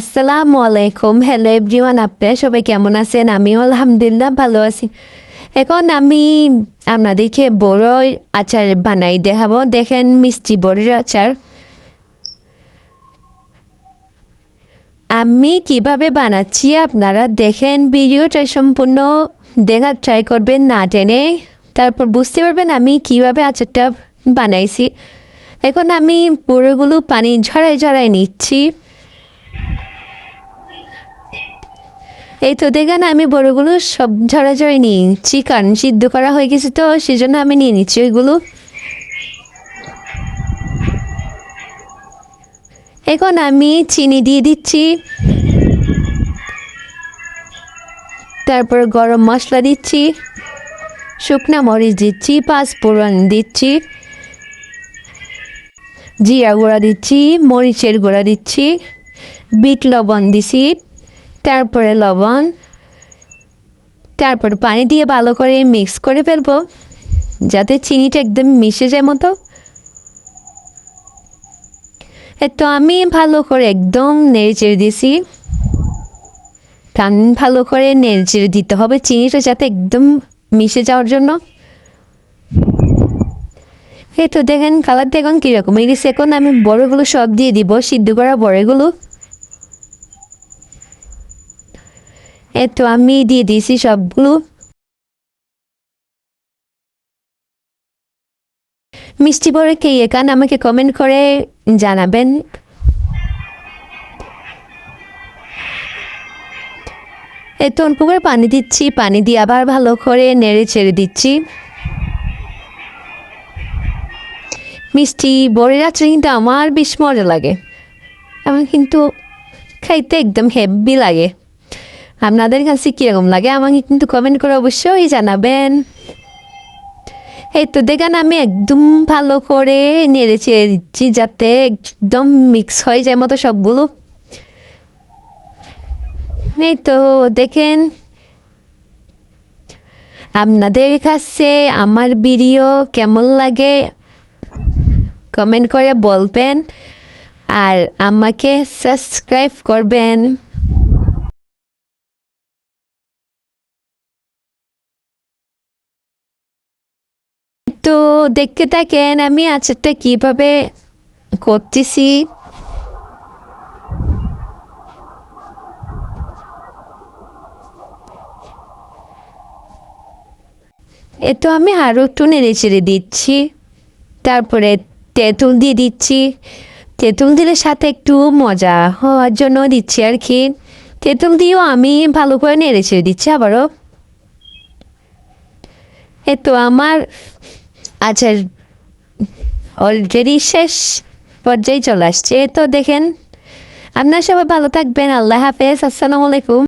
আসসালামু আলাইকুম। Hello everyone আপনারা সবাই কেমন আছেন? আমিও আলহামদুলিল্লাহ ভালো আছি। এখন আমি আপনাদেরকে বড় আচার বানাই দেখাবো। দেখেন, মিষ্টি বড়ির আচার। আমি কীভাবে বানাচ্ছি আপনারা দেখেন, ভিডিওটা সম্পূর্ণ দেখার ট্রাই করবেন না টেনে। তারপর বুঝতে পারবেন আমি কীভাবে আচারটা বানাইছি। এখন আমি বড়িগুলো পানি ঝরাই ঝরাই নিচ্ছি। এই তো দেখেন আমি বড়গুলো সব ঝরা ঝরে নিয়ে নিচ্ছি কারণ সিদ্ধ করা হয়ে গেছে তো, সেজন্য আমি নিয়ে নিচ্ছি ওইগুলো। এখন আমি চিনি দিয়ে দিচ্ছি। তারপর গরম মশলা দিচ্ছি। শুকনা মরিচ দিচ্ছি পাঁচফোড়ন দিচ্ছি। জিরা গুঁড়া দিচ্ছি, মরিচের গুঁড়া দিচ্ছি। বিট লবণ দিছি। তারপরে লবণ, তারপর পানি দিয়ে ভালো করে মিক্স করে ফেলব, যাতে চিনিটা একদম মিশে যায় মতো। এ তো আমি ভালো করে একদম নেড়ে চেড়ে দিছি কান ভালো করে নেড়ে চেড়ে দিতে হবে চিনিটা যাতে একদম মিশে যাওয়ার জন্য। এই তো দেখেন কালার দেখুন কীরকম। এই এখন আমি বড়গুলো সব দিয়ে দিব, সিদ্ধ করা বড়গুলো। এই তো আমি দিয়ে দিয়েছি সবগুলো। মিষ্টি বড়ে কে এখান আমাকে কমেন্ট করে জানাবেন। এত অল্প করে পানি দিচ্ছি, পানি দিয়ে আবার ভালো করে নেড়ে ছেড়ে দিচ্ছি। মিষ্টি বড়ের আচার কিন্তু আমার বেশ মজা লাগে। আমার কিন্তু খাইতে একদম হেভি লাগে। আপনাদের কাছে কীরকম লাগে আমাকে কিন্তু কমেন্ট করে অবশ্যই জানাবেন। এই তো দেখেন, আমি একদম ভালো করে নেড়ে দিচ্ছি যাতে একদম মিক্স হয়ে যায় মতো সবগুলো। এই তো দেখেন, আপনাদের কাছে আমার ভিডিও কেমন লাগে কমেন্ট করে বলবেন আর আমাকে সাবস্ক্রাইব করবেন। তো দেখতে থাকেন, আমি আচারটা কীভাবে করতেছি। এ তো আমি আরও একটু নেড়ে চেড়ে দিচ্ছি, তারপরে তেঁতুল দিয়ে দিচ্ছি। তেঁতুল দিলে সাথে একটু মজা হওয়ার জন্য দিচ্ছি আর কি। তেঁতুল দিয়েও আমি ভালো করে নেড়ে ছেড়ে দিচ্ছি আবারও। এ তো আমার আচার অলরেডি শেষ পর্যায়ে চলে আসছে। তো দেখেন, আপনার সবাই ভালো থাকবেন, আল্লাহ হাফেজ, আসসালামু আলাইকুম।